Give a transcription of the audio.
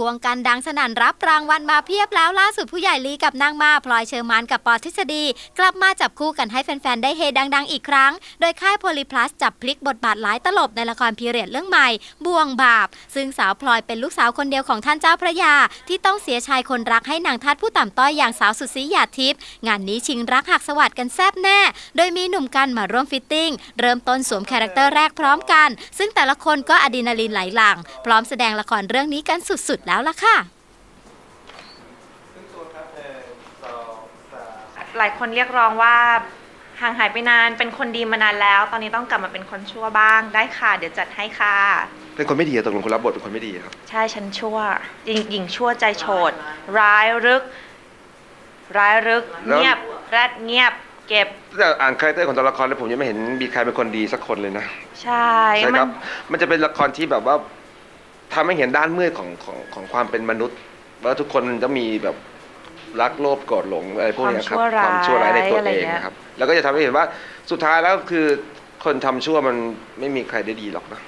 ควงกันดังสนั่นรับรางวัลมาเพียบแล้วล่าสุดผู้ใหญ่ลีกับนางมาพลอยเชอร์มานกับปอทฤษฎี กลับมาจับคู่กันให้แฟนๆ ได้เฮดังๆ อีกครั้ง โดยค่ายโพลีพลัสจับพลิกบทบาทหลายตลบในละครพีเรียดเรื่องใหม่ บ่วงบาป ซึ่งสาวพลอยเป็นลูกสาวคนเดียวของท่านเจ้าพระยา ที่ต้องเสียชายคนรักให้นางทัดผู้ต่ำต้อยอย่างสาวสุดสีหยาดทิพย์งานนี้ชิงรักหักสวัสดกันแซบแน่ โดยมีหนุ่มกันมาร่วมฟิตติ้งเริ่มต้นสวมคาแรคเตอร์แรกพร้อมกัน ซึ่งแต่ละคนก็อะดรีนาลีนไหลหลั่งพร้อมแสดงละครเรื่องนี้กันสุดๆแล้วล่ะค่ะ หลายคนเรียกร้องว่าห่างหายไปนานเป็นคนดีมานานแล้ว ตอนนี้ต้องกลับมาเป็นคนชั่วบ้างได้ค่ะ เดี๋ยวจัดให้ค่ะ เป็นคนไม่ดีอะตกลงคนรับบทเป็นคนไม่ดีครับ ใช่ฉันชั่วหญิงหญิงชั่วใจโฉดร้ายรึก ร้ายรึก แล้ว เงียบแรดเงียบ เก็บแต่อ่านคาแรคเตอร์ของตัวละครแล้วผมยังไม่เห็นมีใครเป็นคนดีสักคนเลยนะ ใช่ใช่มัครับมันจะเป็นละครที่แบบว่า ทำให้เห็นด้านมืดของของของความเป็นมนุษย์ว่าทุกคนจะมีแบบรักโลภโกรธหลงอะไรพวกเนี้ยครับความชั่วร้ายในตัวอะไรเองเงี้ยนะครับ แล้วก็จะทำให้เห็นว่าสุดท้ายแล้วคือคนทำชั่วมันไม่มีใครได้ดีหรอกนะ